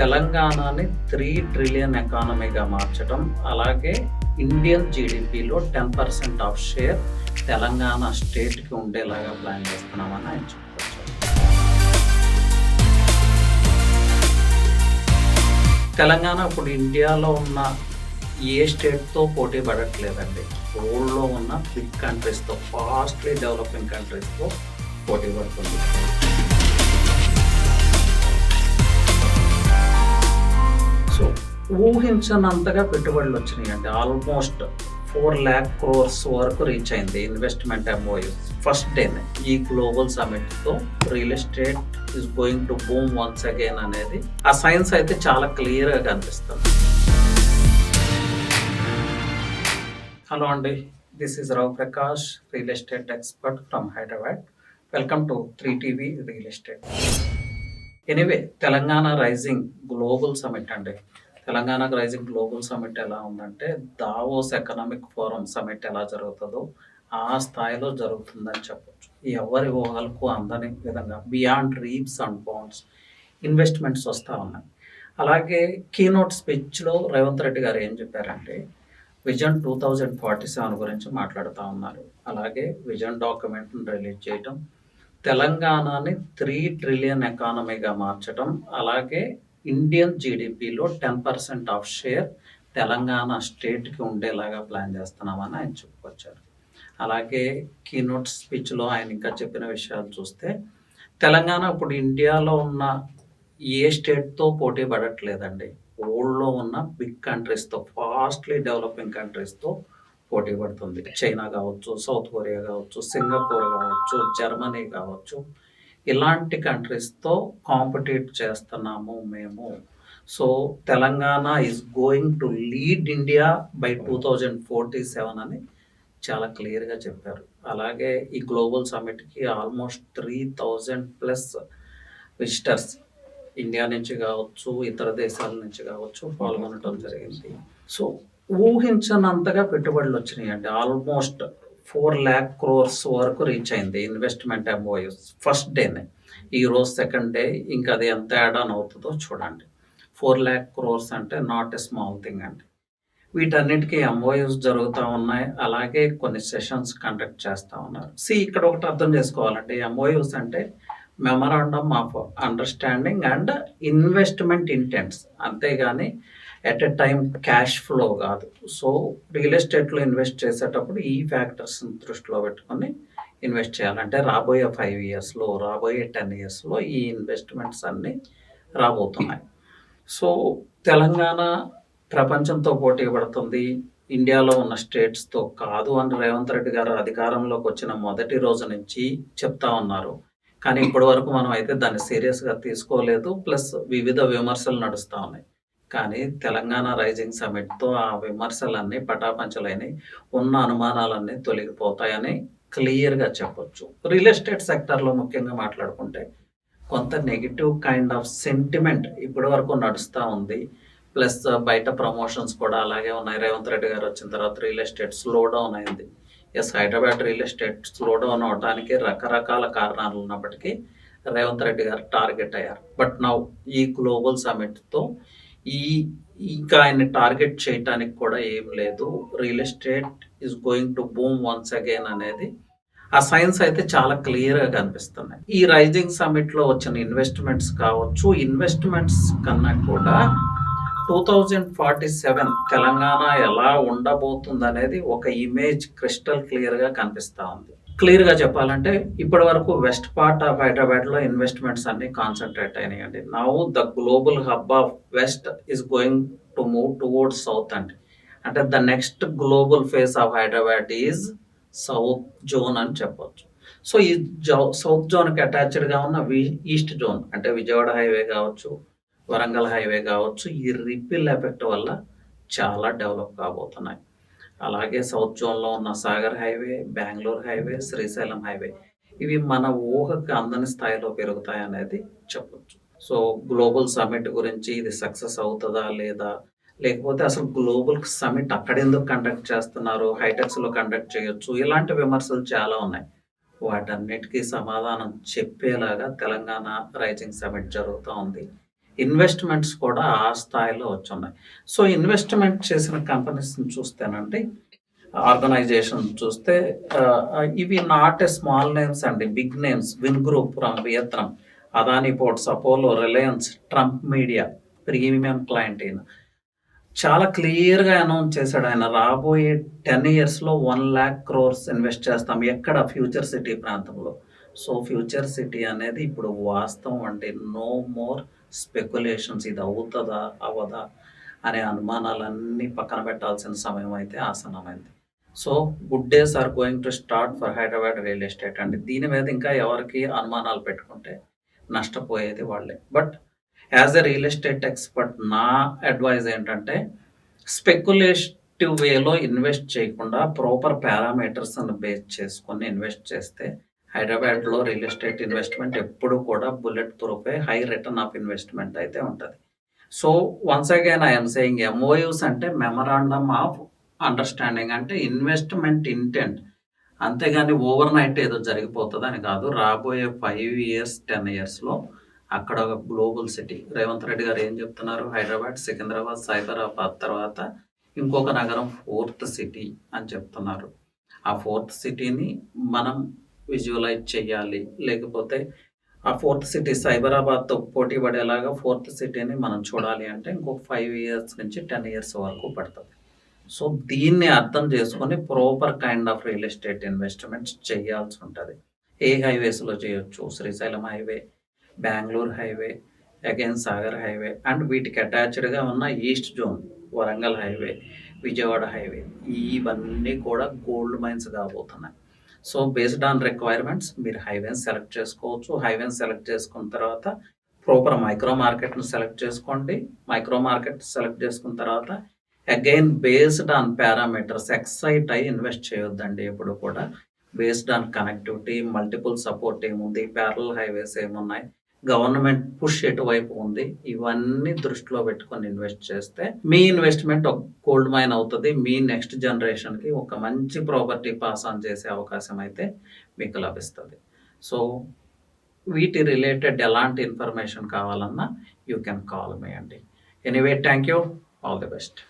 తెలంగాణని three trillion ఎకానమీగా మార్చడం అలాగే ఇండియన్ జీడిపిలో ten percent of share Telangana స్టేట్కి ఉండేలాగా ప్లాన్ చేస్తున్నామని ఆయన చెప్పవచ్చు తెలంగాణ ఇప్పుడు ఇండియాలో ఉన్న ఏ స్టేట్తో పోటీ పడట్లేదండి. వరల్డ్లో ఉన్న బిగ్ కంట్రీస్తో ఫాస్ట్లీ డెవలపింగ్ కంట్రీస్తో పోటీ పడుతుంది. ఊహించనంతగా పెట్టుబడులు వచ్చినాయి అండి ఆల్మోస్ట్ ఫోర్ ల్యాక్ క్రోర్స్ వరకు రీచ్ అయింది ఇన్వెస్ట్మెంట్ ఎంఓయూ ఫస్ట్ డేనే ఈ global సమిట్తో real estate is going to boom once again అనేది ఆ సైన్స్ అయితే చాలా క్లియర్గా కనిపిస్తుంది. హలో అండి. This is Rao Prakash real estate expert from Hyderabad welcome to three TV real estate anyway Telangana rising global summit అండి. Telangana rising global summit ఎలా ఉందంటే దావోస్ ఎకనామిక్ ఫోరం సమిట్ ఎలా జరుగుతుందో ఆ స్థాయిలో జరుగుతుందని చెప్పొచ్చు. ఎవరి ఊహలకు అందని విధంగా beyond leaps and bounds investments వస్తూ ఉన్నాయి. అలాగే కీనోట్ స్పీచ్లో రేవంత్ రెడ్డి గారు ఏం చెప్పారంటే vision two thousand forty seven గురించి మాట్లాడుతూ ఉన్నారు. అలాగే విజన్ డాక్యుమెంట్ని రిలీజ్ చేయటం తెలంగాణని త్రీ ట్రిలియన్ ఎకానమీగా మార్చడం అలాగే ఇండియన్ జీడిపిలో ten percent of share Telangana స్టేట్కి ఉండేలాగా ప్లాన్ చేస్తున్నామని ఆయన చెప్పుకొచ్చారు. అలాగే కీనోట్ స్పీచ్లో ఆయన ఇంకా చెప్పిన విషయాలు చూస్తే తెలంగాణ ఇప్పుడు ఇండియాలో ఉన్న ఏ స్టేట్తో పోటీ పడట్లేదండి. వరల్డ్లో ఉన్న బిగ్ కంట్రీస్తో ఫాస్ట్లీ డెవలపింగ్ కంట్రీస్తో పోటీ పడుతుంది. చైనా కావచ్చు సౌత్ కొరియా కావచ్చు సింగపూర్ కావచ్చు జర్మనీ కావచ్చు. ఇలాంటి కంట్రీస్తో కాంపిటీట్ చేస్తున్నాము మేము. So Telangana is going to lead India by two thousand forty seven అని చాలా క్లియర్గా చెప్పారు. అలాగే ఈ global సమిట్కి almost three thousand plus visitors India నుంచి కావచ్చు ఇతర దేశాల నుంచి కావచ్చు పాల్గొనడం జరిగింది. సో ఊహించనంతగా పెట్టుబడులు వచ్చినాయి అండి ఆల్మోస్ట్ ఫోర్ ల్యాక్ క్రోర్స్ వరకు రీచ్ అయింది ఇన్వెస్ట్మెంట్ ఎంఓయూస్ ఫస్ట్ డేనే. ఈ రోజు సెకండ్ డే ఇంకా అది ఎంత యాడ్ ఆన్ అవుతుందో చూడండి. ఫోర్ ల్యాక్ క్రోర్స్ అంటే నాట్ ఎ స్మాల్ థింగ్ అండి. వీటన్నిటికీ ఎంఓయూస్ జరుగుతూ ఉన్నాయి. అలాగే కొన్ని సెషన్స్ కండక్ట్ చేస్తూ ఉన్నారు. సి ఇక్కడ ఒకటి అర్థం చేసుకోవాలండి. ఎంఓయూస్ అంటే memorandum of understanding and investment intents. అంతేగాని at a time cash flow కాదు. సో రియల్ ఎస్టేట్లో ఇన్వెస్ట్ చేసేటప్పుడు ఈ ఫ్యాక్టర్స్ని దృష్టిలో పెట్టుకొని ఇన్వెస్ట్ చేయాలంటే రాబోయే ఫైవ్ ఇయర్స్లో రాబోయే టెన్ ఇయర్స్లో ఈ ఇన్వెస్ట్మెంట్స్ అన్నీ రాబోతున్నాయి. సో తెలంగాణ ప్రపంచంతో పోటీ పడుతుంది. ఇండియాలో ఉన్న స్టేట్స్తో కాదు అని రేవంత్ రెడ్డి గారు అధికారంలోకి వచ్చిన మొదటి రోజు నుంచి చెప్తా ఉన్నారు. కానీ ఇప్పటి వరకు మనం అయితే దాన్ని సీరియస్గా తీసుకోలేదు. ప్లస్ వివిధ విమర్శలు నడుస్తూ ఉన్నాయి. కానీ తెలంగాణ రైజింగ్ సమిట్తో ఆ విమర్శలన్నీ పటాపంచలైనవి ఉన్న అనుమానాలన్నీ తొలగిపోతాయని క్లియర్గా చెప్పొచ్చు. రియల్ ఎస్టేట్ సెక్టర్లో ముఖ్యంగా మాట్లాడుకుంటే కొంత నెగిటివ్ కైండ్ ఆఫ్ సెంటిమెంట్ ఇప్పటి వరకు నడుస్తూ ఉంది. ప్లస్ బయట ప్రమోషన్స్ కూడా అలాగే ఉన్నాయి. రేవంత్ రెడ్డి గారు వచ్చిన తర్వాత రియల్ ఎస్టేట్ స్లో డౌన్ అయింది. Yes Hyderabad real estate slow down అవడానికి రకరకాల కారణాలు ఉన్నప్పటికీ రేవంత్ రెడ్డి గారు టార్గెట్ అయ్యారు. బట్ నా ఈ గ్లోబల్ సమిట్తో ఈ ఇంకా ఆయన టార్గెట్ చేయటానికి కూడా ఏం లేదు. Real estate is going to boom once again అనేది ఆ సైన్స్ అయితే చాలా క్లియర్గా కనిపిస్తున్నాయి. ఈ రైజింగ్ సమిట్లో వచ్చిన ఇన్వెస్ట్మెంట్స్ కావచ్చు ఇన్వెస్ట్మెంట్స్ కన్నా కూడా two thousand forty seven Telangana ఎలా ఉండబోతుంది అనేది ఒక ఇమేజ్ క్రిస్టల్ క్లియర్గా కనిపిస్తూ ఉంది. క్లియర్గా చెప్పాలంటే ఇప్పటి వరకు వెస్ట్ పార్ట్ ఆఫ్ హైదరాబాద్లో ఇన్వెస్ట్మెంట్స్ అన్ని కాన్సన్ట్రేట్ అయినాయండి now the global hub of west is going to move towards south అండి. అంటే the next global phase of Hyderabad is south zone అని చెప్పొచ్చు. సో ఈ సౌత్ జోన్కి అటాచ్డ్గా ఉన్న వి ఈస్ట్ జోన్ అంటే విజయవాడ హైవే కావచ్చు వరంగల్ హైవే కావచ్చు ఈ రిపిల్ ఎఫెక్ట్ వల్ల చాలా డెవలప్ కాబోతున్నాయి. అలాగే సౌత్ జోన్లో ఉన్న Sagar highway Bengaluru highway Srisailam highway ఇవి మన ఊహకు అందని స్థాయిలో పెరుగుతాయి అనేది సో గ్లోబల్ సమిట్ గురించి ఇది సక్సెస్ అవుతుందా లేదా? లేకపోతే అసలు గ్లోబల్ సమిట్ అక్కడ ఎందుకు కండక్ట్ చేస్తున్నారు? హైటెక్స్లో కండక్ట్ చేయొచ్చు? ఇలాంటి విమర్శలు చాలా ఉన్నాయి. వాటన్నిటికీ సమాధానం చెప్పేలాగా తెలంగాణ రైజింగ్ సమిట్ జరుగుతూ ఉంది. ఇన్వెస్ట్మెంట్స్ కూడా ఆ స్థాయిలో వచ్చున్నాయి. సో ఇన్వెస్ట్మెంట్ చేసిన కంపెనీస్ని చూస్తేనండి ఆర్గనైజేషన్ చూస్తే ఇవి నాట్ ఏ స్మాల్ నేమ్స్ అండి big names. Vin group from Vietnam Adani ports Apollo Reliance Trump media premium client ఈయన. చాలా క్లియర్గా అనౌన్స్ చేశాడు ఆయన రాబోయే టెన్ ఇయర్స్లో వన్ ల్యాక్ క్రోర్స్ ఇన్వెస్ట్ చేస్తాం ఎక్కడ ఫ్యూచర్ సిటీ ప్రాంతంలో? సో ఫ్యూచర్ సిటీ అనేది ఇప్పుడు వాస్తవం అంటే నో మోర్ స్పెక్యులేషన్స్ ఇది అవుతుందా? అవదా అనే అనుమానాలన్నీ పక్కన పెట్టాల్సిన సమయం అయితే ఆసన్నమైంది. So good days are going to start for Hyderabad real estate అండి. దీని మీద ఇంకా ఎవరికి అనుమానాలు పెట్టుకుంటే నష్టపోయేది వాళ్ళే. But as a real estate expert నా అడ్వైజ్ ఏంటంటే స్పెక్యులేటివ్ వేలో ఇన్వెస్ట్ చేయకుండా ప్రాపర్ పారామీటర్స్ బేస్ చేసుకొని ఇన్వెస్ట్ చేస్తే హైదరాబాద్లో రియల్ ఎస్టేట్ ఇన్వెస్ట్మెంట్ ఎప్పుడు కూడా బుల్లెట్ ప్రూఫే హై రిటర్న్ ఆఫ్ ఇన్వెస్ట్మెంట్ అయితే ఉంటుంది. So once again I'm saying MOUs అంటే మెమరాండమ్ ఆఫ్ అండర్స్టాండింగ్ అంటే ఇన్వెస్ట్మెంట్ ఇంటెంట్ అంతేగాని ఓవర్ నైట్ ఏదో జరిగిపోతుంది అని కాదు రాబోయే ఫైవ్ ఇయర్స్ టెన్ ఇయర్స్లో అక్కడ ఒక గ్లోబల్ సిటీ రేవంత్ రెడ్డి గారు ఏం చెప్తున్నారు? హైదరాబాద్ సికింద్రాబాద్ సైబరాబాద్ తర్వాత ఇంకొక నగరం ఫోర్త్ సిటీ అని చెప్తున్నారు. ఆ ఫోర్త్ సిటీని మనం విజువలైజ్ చేయాలి. లేకపోతే ఆ ఫోర్త్ సిటీ సైబరాబాద్తో పోటీ పడేలాగా ఫోర్త్ సిటీని మనం చూడాలి అంటే ఇంకొక ఫైవ్ ఇయర్స్ నుంచి టెన్ ఇయర్స్ వరకు పడుతుంది. సో దీన్ని అర్థం చేసుకొని proper kind of real estate investments చేయాల్సి ఉంటుంది. ఏ హైవేస్లో చేయొచ్చు? Srisailam highway Bengaluru highway again Sagar highway and వీటికి అటాచ్డ్గా ఉన్న east zone Warangal highway Vijayawada highway ఇవన్నీ కూడా గోల్డ్ మైన్స్ కాబోతున్నాయి. సో బేస్డ్ ఆన్ రిక్వైర్మెంట్స్ మీరు హైవేని సెలెక్ట్ చేసుకోవచ్చు. హైవేని సెలెక్ట్ చేసుకున్న తర్వాత ప్రాపర్ మైక్రో మార్కెట్ని సెలెక్ట్ చేసుకోండి. మైక్రో మార్కెట్ సెలెక్ట్ చేసుకున్న తర్వాత again based on parameters excite అయి ఇన్వెస్ట్ చేయొద్దండి ఎప్పుడు కూడా. Based on connectivity multiple support ఏముంది ప్యారల్ హైవేస్ ఏమున్నాయి? గవర్నమెంట్ పుష్ ఎటువైపు ఉంది ఇవన్నీ దృష్టిలో పెట్టుకొని ఇన్వెస్ట్ చేస్తే మీ ఇన్వెస్ట్మెంట్ ఒక గోల్డ్ మైన్ అవుతుంది మీ నెక్స్ట్ జనరేషన్కి ఒక మంచి ప్రాపర్టీ పాస్ ఆన్ చేసే అవకాశం అయితే మీకు లభిస్తుంది. సో వీటి రిలేటెడ్ ఎలాంటి ఇన్ఫర్మేషన్ కావాలన్నా యూ కెన్ కాల్ మీ అండి. Anyway thank you all the best.